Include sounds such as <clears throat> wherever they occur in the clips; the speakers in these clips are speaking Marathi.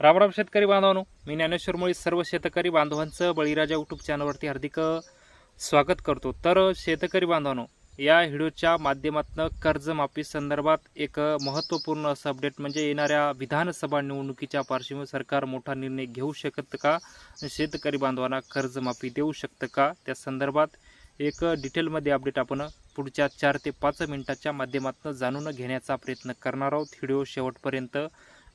रामराम शेतकरी बांधवांनो मी ज्ञानेश्वर मुळे सर्व शेतकरी बांधवांचं बळीराजा युट्यूब चॅनलवरती हार्दिक स्वागत करतो. तर शेतकरी बांधवांनो या व्हिडिओच्या माध्यमातून कर्जमाफी संदर्भात एक महत्त्वपूर्ण असं अपडेट म्हणजे येणाऱ्या विधानसभा निवडणुकीच्या पार्श्वभूमीवर सरकार मोठा निर्णय घेऊ शकतं का? शेतकरी बांधवांना कर्जमाफी देऊ शकतं का? त्या संदर्भात एक डिटेलमध्ये अपडेट आपण पुढच्या चार ते पाच मिनिटाच्या माध्यमातून जाणून घेण्याचा प्रयत्न करणार आहोत. व्हिडिओ शेवटपर्यंत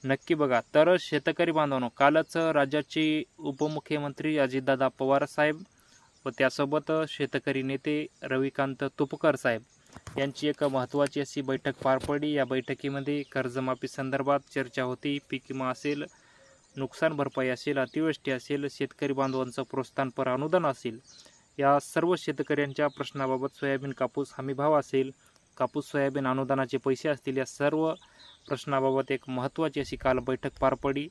नक्की बघा. तर शेतकरी बांधवांनो कालच राज्याचे उपमुख्यमंत्री अजितदादा पवार साहेब व त्यासोबत शेतकरी नेते रविकांत तुपकर साहेब यांची एक महत्त्वाची अशी बैठक पार पडली. या बैठकीमध्ये कर्जमाफी संदर्भात चर्चा होती. पीक विमा असेल नुकसान भरपाई असेल अतिवृष्टी असेल शेतकरी बांधवांचं प्रोत्साहनपर अनुदान असेल या सर्व शेतकऱ्यांच्या प्रश्नाबाबत सोयाबीन कापूस हमीभाव असेल कापूस सोयाबीन अनुदानाचे पैसे असतील या सर्व प्रश्नाबाबत एक महत्त्वाची अशी काल बैठक पार पडली.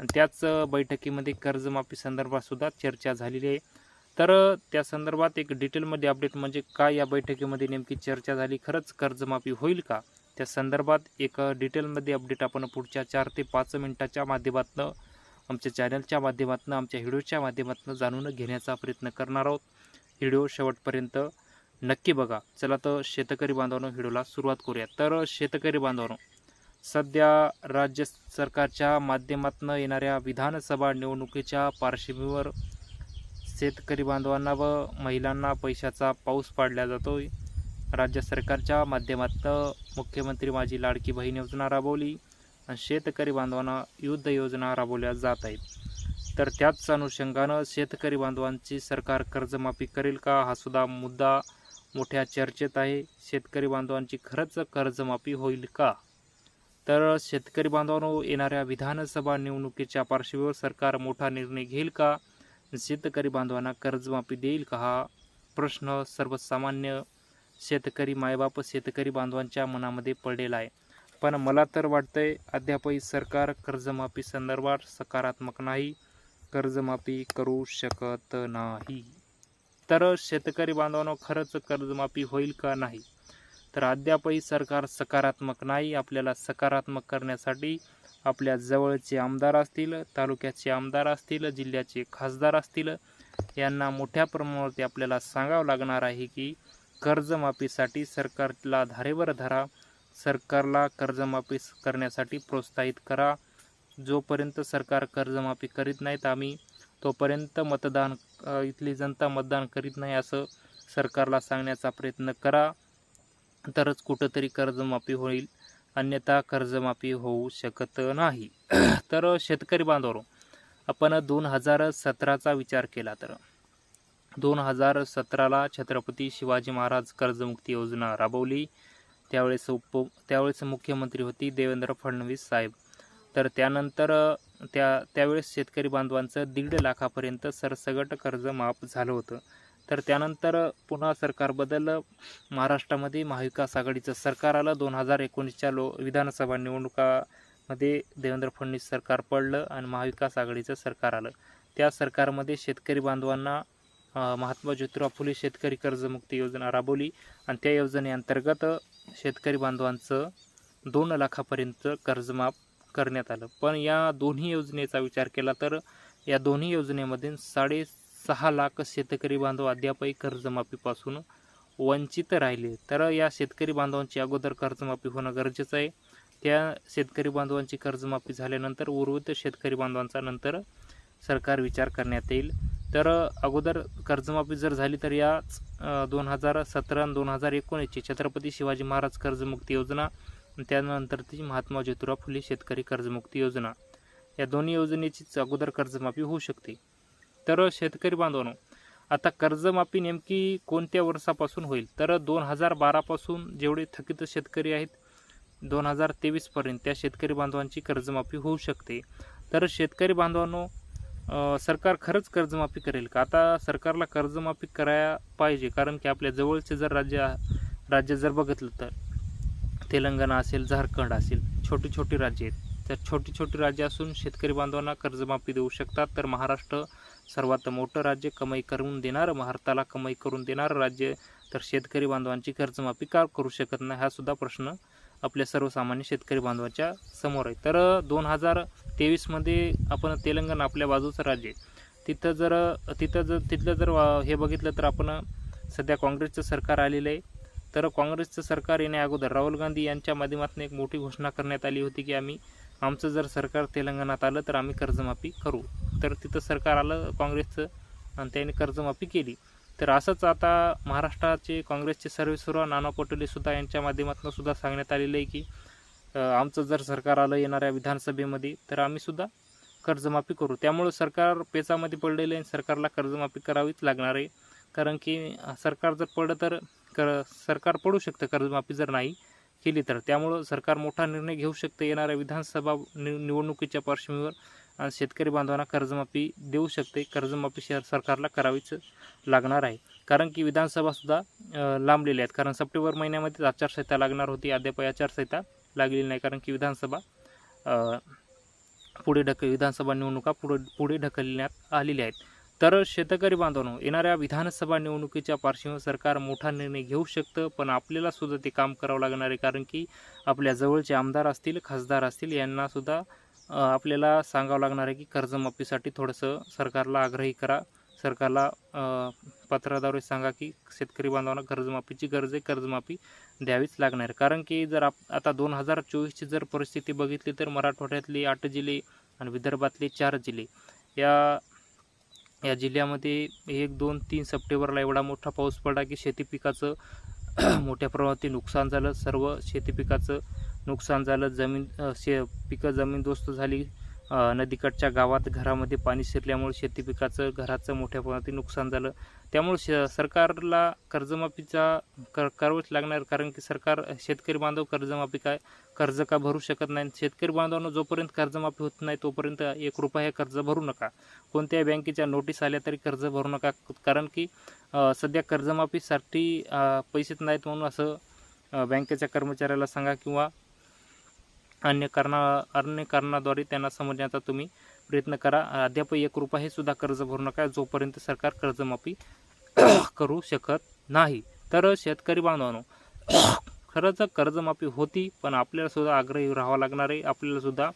आणि त्याच बैठकीमध्ये कर्जमाफी संदर्भातसुद्धा चर्चा झालेली आहे. तर त्या संदर्भात एक डिटेलमध्ये अपडेट म्हणजे काय या बैठकीमध्ये नेमकी चर्चा झाली खरंच कर्जमाफी होईल का? त्या संदर्भात एक डिटेलमध्ये अपडेट आपण पुढच्या चार ते पाच मिनिटाच्या माध्यमातून आमच्या चॅनलच्या माध्यमातून आमच्या व्हिडिओच्या माध्यमातून जाणून घेण्याचा प्रयत्न करणार आहोत. व्हिडिओ शेवटपर्यंत नक्की बघा. चला तर शेतकरी बांधवांनो व्हिडिओला सुरुवात करूया. तर शेतकरी बांधवांनो सध्या राज्य सरकारच्या माध्यमातून येणाऱ्या विधानसभा निवडणुकीच्या पार्श्वभूमीवर शेतकरी बांधवांना व महिलांना पैशाचा पाऊस पाडला जातो राज्य सरकारच्या माध्यमातून मुख्यमंत्री माझी लाडकी बहीण योजना राबवली आणि शेतकरी बांधवांना युद्ध योजना राबवल्या जात आहेत. तर त्याच अनुषंगानं शेतकरी बांधवांची सरकार कर्जमाफी करेल का हा सुद्धा मुद्दा मोठ्या चर्चेत आहे. शेतकरी बांधवांची खरंच कर्जमाफी होईल का? तर शेतकरी बांधवांनो येणाऱ्या विधानसभा निवडणुकीच्या पार्श्वभूमीवर सरकार मोठा निर्णय घेईल का? शेतकरी बांधवांना कर्जमाफी देईल का हा प्रश्न सर्वसामान्य शेतकरी मायबाप शेतकरी बांधवांच्या मनामध्ये पडलेला आहे. पण मला तर वाटतंय अद्यापही सरकार कर्जमाफी संदर्भात सकारात्मक नाही कर्जमाफी करू शकत नाही. तर शेतकरी बांधवांनो खरंच कर्जमाफी होईल का नाही? तर अद्यापही सरकार सकारात्मक नाही. आपल्याला सकारात्मक करण्यासाठी आपल्या जवळचे आमदार असतील तालुक्याचे आमदार असतील जिल्ह्याचे खासदार असतील यांना मोठ्या प्रमाणावरती आपल्याला सांगावं लागणार आहे की कर्जमाफीसाठी सरकारला धारेवर धरा. सरकारला कर्जमाफी करण्यासाठी प्रोत्साहित करा. जोपर्यंत सरकार कर्जमाफी करीत नाहीत आम्ही तोपर्यंत मतदान इथली जनता मतदान करीत नाही असं सरकारला सांगण्याचा प्रयत्न करा. तरच कुठंतरी कर्जमाफी होईल. अन्यथा कर्जमाफी होऊ शकत नाही. <clears throat> तर शेतकरी बांधव आपण दोन हजार सतराचा विचार केला तर. दोन हजार सतराला छत्रपती शिवाजी महाराज कर्जमुक्ती योजना राबवली. त्यावेळेस उप त्यावेळेस मुख्यमंत्री होती देवेंद्र फडणवीस साहेब. तर त्यानंतर त्या त्यावेळेस शेतकरी बांधवांचं दीड लाखापर्यंत सरसगट कर्ज माफ झालं होतं. तर त्यानंतर पुन्हा सरकार महाराष्ट्रामध्ये महाविकास आघाडीचं सरकार आलं. दोन हजार एकोणीसच्या लो विधानसभा निवडणुकामध्ये देवेंद्र फडणवीस सरकार पडलं आणि महाविकास आघाडीचं सरकार आलं. त्या सरकारमध्ये शेतकरी बांधवांना महात्मा ज्योतिराव फुले शेतकरी कर्जमुक्ती योजना राबवली आणि त्या योजनेअंतर्गत शेतकरी बांधवांचं दोन लाखापर्यंत कर्जमाफ करण्यात आलं. पण या दोन्ही योजनेचा विचार केला तर या दोन्ही योजनेमध्ये सहा लाख शेतकरी बांधव अद्यापही कर्जमाफीपासून वंचित राहिले. तर या शेतकरी बांधवांची अगोदर कर्जमाफी होणं गरजेचं आहे. त्या शेतकरी बांधवांची कर्जमाफी झाल्यानंतर उर्वरित शेतकरी बांधवांचा नंतर सरकार विचार करण्यात येईल. तर अगोदर कर्जमाफी जर झाली तर या दोन हजार सतरा आणि दोन हजार एकोणीसची छत्रपती शिवाजी महाराज कर्जमुक्ती योजना त्यानंतर ती महात्मा ज्योतिराव फुले शेतकरी कर्जमुक्ती योजना या दोन्ही योजनेचीच अगोदर कर्जमाफी होऊ शकते. तर शेतकरी बांधवांनो आता कर्जमाफी नेमकी कोणत्या वर्षापासून होईल? तर दोन हजार बारापासून जेवढे थकीत शेतकरी आहेत दोन हजार तेवीसपर्यंत त्या शेतकरी बांधवांची कर्जमाफी होऊ शकते. तर शेतकरी बांधवांनो सरकार खरंच कर्जमाफी करेल का? आता सरकारला कर्जमाफी करायला पाहिजे कारण की आपल्या जवळचे जर राज्य राज्य जर बघितलं तर तेलंगणा असेल झारखंड असेल छोटी छोटी राज्य आहेत. तर छोटी छोटी राज्य असून शेतकरी बांधवांना कर्जमाफी देऊ शकतात. तर महाराष्ट्र सर्वात मोठं राज्य कमाई करून देणारं भारताला कमाई करून देणारं राज्य. तर शेतकरी बांधवांची कर्जमाफी का करू शकत नाही हा सुद्धा प्रश्न आपल्या सर्वसामान्य शेतकरी बांधवांच्या समोर आहे. तर दोन हजार तेवीसमध्ये आपण तेलंगणा आपल्या बाजूचं राज्य आहे. तिथं जर तिथं जर तिथलं जर हे बघितलं तर आपण सध्या काँग्रेसचं सरकार आलेलं आहे. तर काँग्रेसचं सरकार येण्या अगोदर राहुल गांधी यांच्या माध्यमातून एक मोठी घोषणा करण्यात आली होती की आम्ही आमचं जर सरकार तेलंगणात आलं तर आम्ही कर्जमाफी करू. तर तिथं सरकार आलं काँग्रेसचं आणि त्यांनी कर्जमाफी केली. तर असंच आता महाराष्ट्राचे काँग्रेसचे सर्वेसर्वा नाना पटोलेसुद्धा यांच्या माध्यमातून सुद्धा सांगण्यात आलेलं आहे की आमचं जर सरकार आलं येणाऱ्या विधानसभेमध्ये तर आम्हीसुद्धा कर्जमाफी करू. त्यामुळं सरकार पेचामध्ये पडलेलं आहे सरकारला कर्जमाफी करावीच लागणार आहे. कारण की सरकार जर पडलं तर कर सरकार पडू शकतं कर्जमाफी जर नाही केली तर. त्यामुळं सरकार मोठा निर्णय घेऊ शकतं येणाऱ्या विधानसभा नि निवडणुकीच्या पार्श्वभूमीवर. शेतकरी बांधवांना कर्जमाफी देऊ शकते. कर्जमाफी शहर सरकारला करावीच लागणार आहे. कारण की विधानसभासुद्धा लांबलेल्या आहेत. कारण सप्टेंबर महिन्यामध्येच आचारसंहिता लागणार होती. अद्याप आचारसंहिता लागलेली नाही. कारण की विधानसभा पुढे ढक विधानसभा निवडणुका पुढे पुढे ढकलण्यात आलेल्या आहेत. तर शेतकरी बांधवांनो येणाऱ्या विधानसभा निवडणुकीच्या पार्श्वभूमीवर सरकार मोठा निर्णय घेऊ शकतं पण आपल्याला सुद्धा ते काम करावं लागणार आहे कारण की आपल्या जवळचे आमदार असतील खासदार असतील यांना सुद्धा आपल्याला सांगावं लागणार आहे की कर्जमाफीसाठी थोडंसं सरकारला आग्रही करा. सरकारला पत्राद्वारे सांगा की शेतकरी बांधवांना कर्जमाफीची गरज आहे कर्जमाफी द्यावीच लागणार कारण की जर आप आता दोन हजार चोवीसची जर परिस्थिती बघितली तर मराठवाड्यातले आठ जिल्हे आणि विदर्भातले चार जिल्हे या या जिल्ह्यामध्ये एक दोन तीन सप्टेंबरला एवढा मोठा पाऊस पडला की शेती पिकाचं <clears throat> मोठ्या प्रमाणात नुकसान झालं. सर्व शेती पिकाचं नुकसान झालं. जमीन शे पिकं जमीनदोस्त झाली. नदीकडच्या गावात घरामध्ये पाणी शिरल्यामुळे शेती पिकाचं घराचं मोठ्या प्रमाणात नुकसान झालं. त्यामुळे श सरकारला कर्जमाफीचा कर करावंच लागणार कारण की सरकार शेतकरी बांधव कर्जमाफी काय कर्ज का भरू शकत नाही. शेतकरी बांधवांना जोपर्यंत कर्जमाफी होत नाही तोपर्यंत एक रुपया कर्ज भरू नका. कोणत्याही बँकेच्या नोटीस आल्या तरी कर्ज भरू नका. कारण की सध्या कर्जमाफीसाठी पैसेच नाहीत म्हणून असं बँकेच्या कर्मचाऱ्याला सांगा किंवा अन्य कारणा अन्य कारणाद्वारे त्यांना समजण्याचा तुम्ही प्रयत्न करा. अद्याप एक रुपया सुद्धा कर्ज भरू नका जोपर्यंत सरकार कर्जमाफी <clears throat> करू शकत नाही. तर शेतकरी बांधवांनो <clears throat> खरंच कर्जमाफी होती पण आपल्याला सुद्धा आग्रही राहावं लागणार आहे. आपल्याला सुद्धा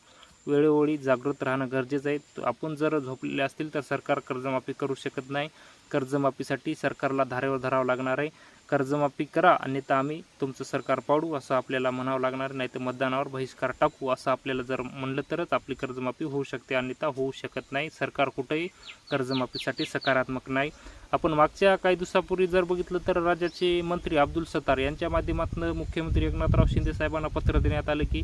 वेळोवेळी जागृत राहणं गरजेचं आहे. आपण जर झोपलेले असतील तर सरकार कर्जमाफी करू शकत नाही. कर्जमाफीसाठी सरकारला धारेवर धरावं लागणार आहे. कर्जमाफी करा अन्यथा आम्ही तुमचं सरकार पाडू असं आपल्याला म्हणावं लागणार. नाही तर मतदानावर बहिष्कार टाकू असं आपल्याला जर म्हणलं तरच आपली कर्जमाफी होऊ शकते. अन्यथा होऊ शकत नाही. सरकार कुठेही कर्जमाफीसाठी सकारात्मक नाही. आपण मागच्या काही दिवसापूर्वी जर बघितलं तर राज्याचे मंत्री अब्दुल सत्तार यांच्या माध्यमातून मुख्यमंत्री एकनाथराव शिंदे साहेबांना पत्र देण्यात आलं की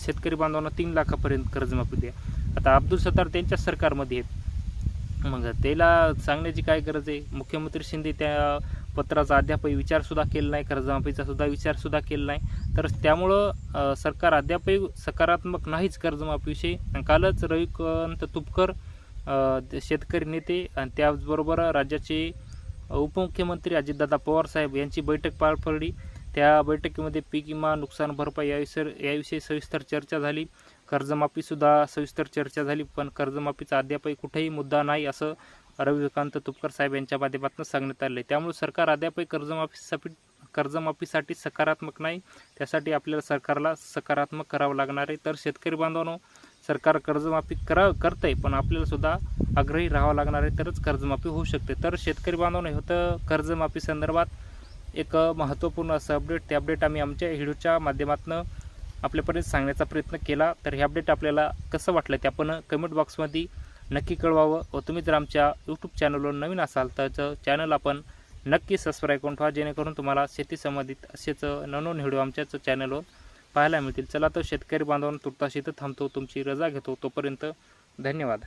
शेतकरी बांधवांना तीन लाखापर्यंत कर्जमाफी द्या. आता अब्दुल सत्तार त्यांच्या सरकारमध्ये आहेत. मग त्याला सांगण्याची काय गरज आहे? मुख्यमंत्री शिंदे त्या पत्राचा अद्यापही विचारसुद्धा केला नाही कर्जमाफीचा सुद्धा विचारसुद्धा केला नाही. तर त्यामुळं सरकार अद्यापही सकारात्मक नाहीच कर्जमाफीविषयी आणि कालच रविकांत तुपकर शेतकरी नेते आणि त्याचबरोबर राज्याचे उपमुख्यमंत्री अजितदादा पवार साहेब यांची बैठक पार पडली. त्या बैठकीमध्ये पीक विमा नुकसान भरपाई याविषयी याविषयी सविस्तर चर्चा झाली. कर्जमाफीसुद्धा सविस्तर चर्चा झाली पण कर्जमाफीचा अद्यापही कुठेही मुद्दा नाही असं रविकांत तुपकर साहेब यांच्या माध्यमातून सांगण्यात आले त्यामुळे सरकार अद्यापही कर्जमाफीसाठी कर्जमाफीसाठी सकारात्मक नाही. त्यासाठी आपल्याला सरकारला सकारात्मक करावं लागणार आहे. तर शेतकरी बांधवांनो सरकार कर्जमाफी करा आहे पण आपल्यालासुद्धा आग्रही राहावं लागणार आहे तरच कर्जमाफी होऊ शकते. तर शेतकरी बांधवांनो होतं कर्जमाफी संदर्भात एक महत्त्वपूर्ण असं अपडेट ते अपडेट आम्ही आमच्या व्हिडिओच्या माध्यमातून आपल्यापर्यंत सांगण्याचा प्रयत्न केला. तर हे अपडेट आपल्याला कसं वाटलं ते आपण कमेंट बॉक्समध्ये नक्की कळवावं. व तुम्ही जर आमच्या यूट्यूब चॅनलवर नवीन असाल तर चॅनल आपण नक्की सबस्क्राईब करून ठेवा जेणेकरून तुम्हाला शेती संबंधित असेच नवनवीन व्हिडिओ आमच्याच चॅनलवर पाहायला मिळतील. चला तर शेतकरी बांधवांना तुर्ताशी इथं थांबतो. तुमची रजा घेतो. तोपर्यंत धन्यवाद.